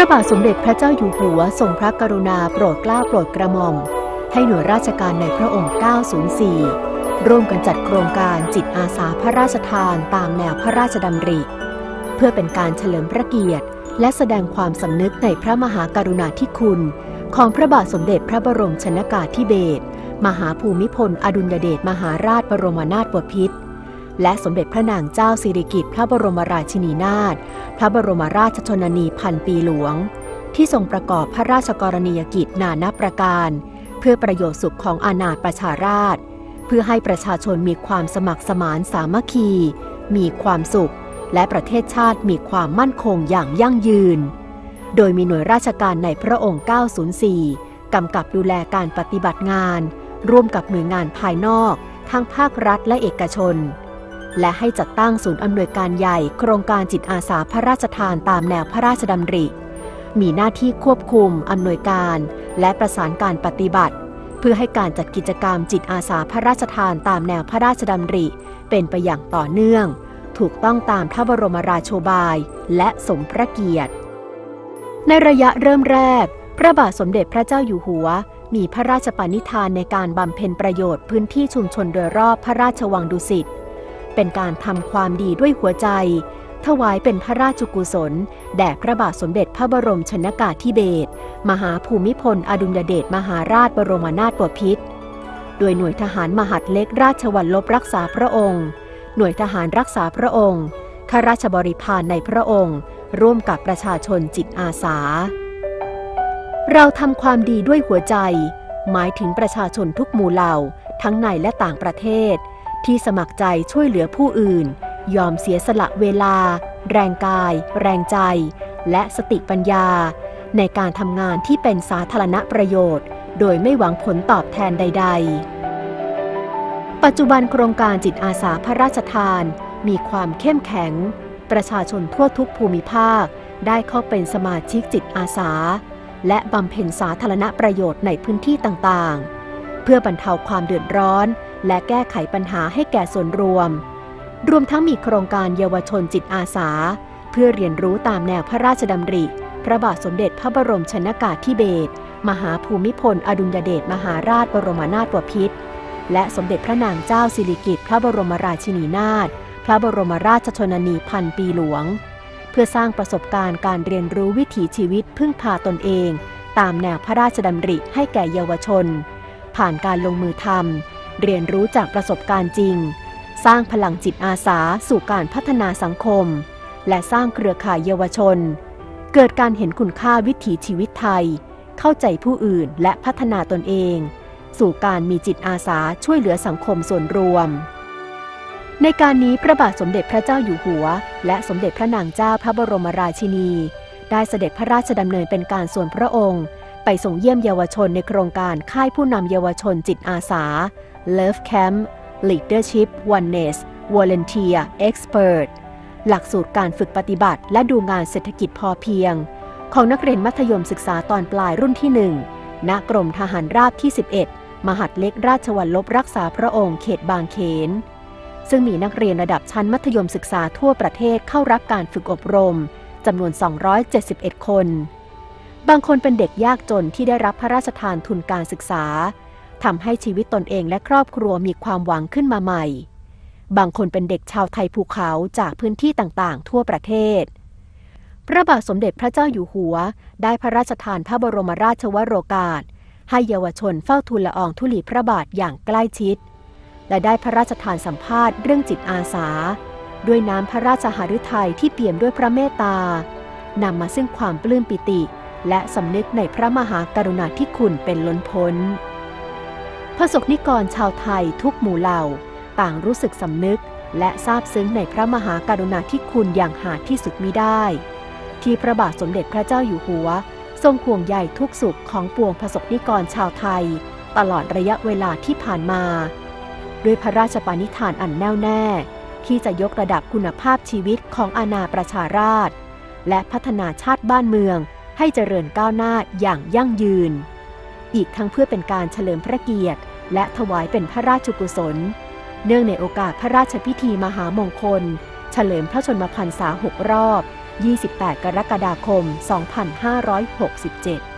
ระบาทสมเด็จพระเจ้าอยู่หัวทรงพระกรุณาโปรดเกล้าโปรดกระหม่อม ให้หน่วยราชการในพระองค์ 904 ร่วมกันจัดโครงการจิตอาสาพระราชทานตามแนวพระราชดำริ เพื่อเป็นการเฉลิมพระเกียรติ และแสดงความสำนึกในพระมหากรุณาธิคุณ ของพระบาทสมเด็จพระบรมชนากาธิเบศรมหาภูมิพล อดุลยเดชมหาราชบรมนาถบพิตร และสมเด็จพระนางเจ้าสิริกิติ์พระบรมราชินีนาถพระบรมราชชนนีพันปีหลวง ที่ทรงประกอบพระราชกรณียกิจนานับประการ เพื่อประโยชน์สุขของอาณาประชาราษฎร์เพื่อให้ประชาชนมีความสมัครสมานสามัคคี มีความสุข และประเทศชาติมีความมั่นคงอย่างยั่งยืน โดยมีหน่วยราชการในพระองค์ 904 กำกับดูแลการปฏิบัติงาน ร่วมกับหน่วยงานภายนอก ทั้งภาครัฐและเอกชน และให้จัดตั้งศูนย์อำนวยการใหญ่โครงการจิตอาสาพระราชทานตามแนวพระราชดำริ มีหน้าที่ควบคุมอำนวยการ และประสานการปฏิบัติ เพื่อให้การจัดกิจกรรมจิตอาสาพระราชทานตามแนวพระราชดำริ เป็นไปอย่างต่อเนื่อง ถูกต้องตามพระบรมราโชบาย และสมพระเกียรติ ในระยะเริ่มแรก พระบาทสมเด็จพระเจ้าอยู่หัวมีพระราชปณิธานในการบำเพ็ญประโยชน์พื้นที่ชุมชนโดยรอบพระราชวังดุสิต เป็นการทำความดีด้วยหัวใจ ถวายเป็นพระราชกุศล แด่พระบาทสมเด็จพระบรมชนกาธิเบศรมหาภูมิพล อดุลยเดชมหาราชบรมนาถบพิตรโดยหน่วยทหารมหาดเล็กราชวัลลบรักษาพระองค์ หน่วยทหารรักษาพระองค์ข้าราชบริพารในพระองค์ ร่วมกับประชาชนจิตอาสา เราทำความดีด้วยหัวใจ หมายถึงประชาชนทุกหมู่เหล่า ทั้งในและต่างประเทศ ที่สมัครใจช่วยเหลือผู้อื่น ยอมเสียสละเวลา แรงกาย แรงใจ และสติปัญญา ในการทำงานที่เป็นสาธารณประโยชน์ โดยไม่หวังผลตอบแทนใด ๆ ปัจจุบันโครงการจิตอาสาพระราชทาน มีความเข้มแข็ง ประชาชนทั่วทุกภูมิภาค ได้เข้าเป็นสมาชิกจิตอาสา และบำเพ็ญสาธารณประโยชน์ในพื้นที่ต่างๆ เพื่อบรรเทาความเดือดร้อน และแก้ไขปัญหาให้แก่ส่วนรวม รวมทั้งมีโครงการเยาวชนจิตอาสา เพื่อเรียนรู้ตามแนวพระราชดำริ พระบาทสมเด็จพระบรมชนากาธิเบศรมหาภูมิพล อดุลยเดชมหาราชบรมนาถบพิตรและสมเด็จพระนางเจ้าสิริกิติ์พระบรมราชินีนาถพระบรมราชชนนีพันปีหลวง เพื่อสร้างประสบการณ์การเรียนรู้วิถีชีวิตพึ่งพาตนเอง ตามแนวพระราชดำริให้แก่เยาวชน ผ่านการลงมือทำ เรียนรู้จากประสบการณ์จริง สร้างพลังจิตอาสาสู่การพัฒนาสังคม และสร้างเครือข่ายเยาวชน เกิดการเห็นคุณค่าวิถีชีวิตไทย เข้าใจผู้อื่นและพัฒนาตนเอง สู่การมีจิตอาสาช่วยเหลือสังคมส่วนรวม ในการนี้พระบาทสมเด็จพระเจ้าอยู่หัว และสมเด็จพระนางเจ้าพระบรมราชินี ได้เสด็จพระราชดำเนินเป็นการส่วนพระองค์ ไปส่งเยี่ยมเยาวชนในโครงการค่ายผู้นำเยาวชนจิตอาสา Love Camp Leadership Oneness Volunteer Expert หลักสูตรการฝึกปฏิบัติและดูงานเศรษฐกิจพอเพียง ของนักเรียนมัธยมศึกษาตอนปลายรุ่นที่ 1 ณกรมทหารราบที่ 11 มหัดเล็กราชวัลลบรักษาพระองค์เขตบางเขน ซึ่งมีนักเรียนระดับชั้นมัธยมศึกษาทั่วประเทศเข้ารับการฝึกอบรมจำนวน 271 คน บางคนเป็นเด็กยากจนที่ได้รับพระราชทานทุนการศึกษาทำให้ชีวิตตนเองและครอบครัวมีความหวังขึ้นมาใหม่ บางคนเป็นเด็กชาวไทยภูเขาจากพื้นที่ต่างๆ ทั่วประเทศ พระบาทสมเด็จพระเจ้าอยู่หัว ได้พระราชทานพระบรมราชวโรกาส ให้เยาวชนเฝ้าทูลละอองธุลีพระบาทอย่างใกล้ชิด และได้พระราชทานสัมภาษณ์เรื่องจิตอาสา ด้วยน้ำพระราชหฤทัยที่เปี่ยมด้วยพระเมตตานำมาซึ่งความปลื้มปิติ และสำนึกในพระมหากรุณาธิคุณเป็นล้นพ้นพระสกนิกรชาวไทยทุกหมู่เหล่า ต่างรู้สึกสำนึกและซาบซึ้งในพระมหากรุณาธิคุณอย่างหาที่สุดมิได้ ที่พระบาทสมเด็จพระเจ้าอยู่หัว ทรงห่วงใยทุกสุขของปวงพระสกนิกรชาวไทย ตลอดระยะเวลาที่ผ่านมา ด้วยพระราชปณิธานอันแน่วแน่ ที่จะยกระดับคุณภาพชีวิตของอาณาประชาราษฎร์และพัฒนาชาติบ้านเมือง ให้เจริญก้าวหน้าอย่างยั่งยืน อีกทั้งเพื่อเป็นการเฉลิมพระเกียรติ และถวายเป็นพระราชกุศล เนื่องในโอกาสพระราชพิธีมหามงคล เฉลิมพระชนมพรรษาหกรอบ 28 กรกฎาคม 2567